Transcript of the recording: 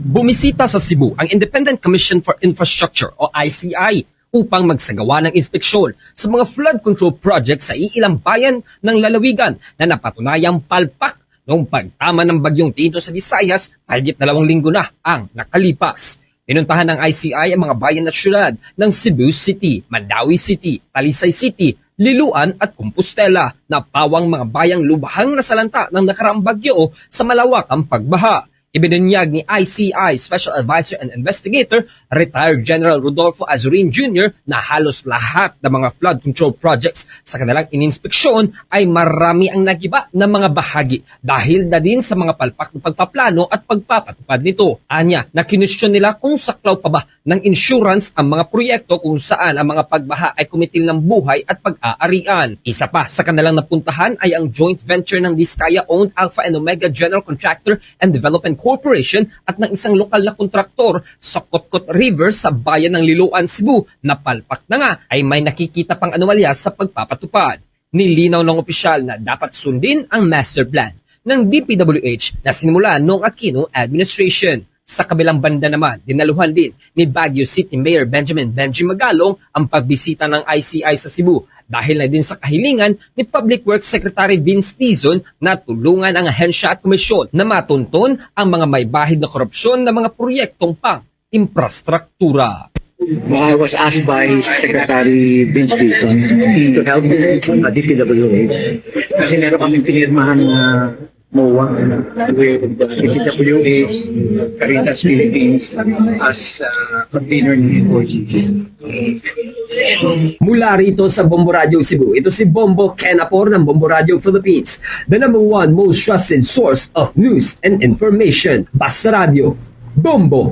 Bumisita sa Cebu ang Independent Commission for Infrastructure o ICI upang magsagawa ng inspeksyon sa mga flood control projects sa iilang bayan ng lalawigan na napatunayang palpak noong pagtama ng bagyong Tito sa Visayas mahigit dalawang linggo na ang nakalipas. Pinuntahan ng ICI ang mga bayan at syudad ng Cebu City, Mandawi City, Talisay City, Liluan at Compostela na pawang mga bayang lubhang nasalanta ng nakaraang bagyo sa malawakang pagbaha. Ibinunyag ni ICI Special Advisor and Investigator, retired General Rodolfo Azurin Jr. na halos lahat ng mga flood control projects sa kanilang ininspeksyon ay marami ang nagiba ng mga bahagi dahil na din sa mga palpak ng pagpaplano at pagpapatupad nito. Anya, na kinwestiyon nila kung saklaw pa ba ng insurance ang mga proyekto kung saan ang mga pagbaha ay kumitil ng buhay at pag-aarian. Isa pa sa kanilang napuntahan ay ang joint venture ng Diskaya-owned Alpha and Omega General Contractor and Development Corporation at ng isang lokal na kontraktor sa Kotkot River sa bayan ng Liloan, Cebu na palpak na nga ay may nakikita pang anomalya sa pagpapatupad. Nilinaw ng opisyal na dapat sundin ang master plan ng DPWH na sinimula noong Aquino administration. Sa kabilang banda naman, dinaluhan din ni Baguio City Mayor Benjamin Benji Magalong ang pagbisita ng ICI sa Cebu dahil na din sa kahilingan ni Public Works Secretary Vince Tizon na tulungan ang ahensya at komisyon na matunton ang mga may bahid na korupsyon ng mga proyektong pang infrastruktura. I was asked by Secretary Vince Dixon to help uh, DPWH kasi meron kami pinirmahan na MOA with uh, DPWH, Caritas Philippines as uh, convener ng 4G. Mula rito sa Bombo Radio Cebu, ito si Bombo Kenapor ng Bombo Radio Philippines, the number one most trusted source of news and information. Basta Radio, Bombo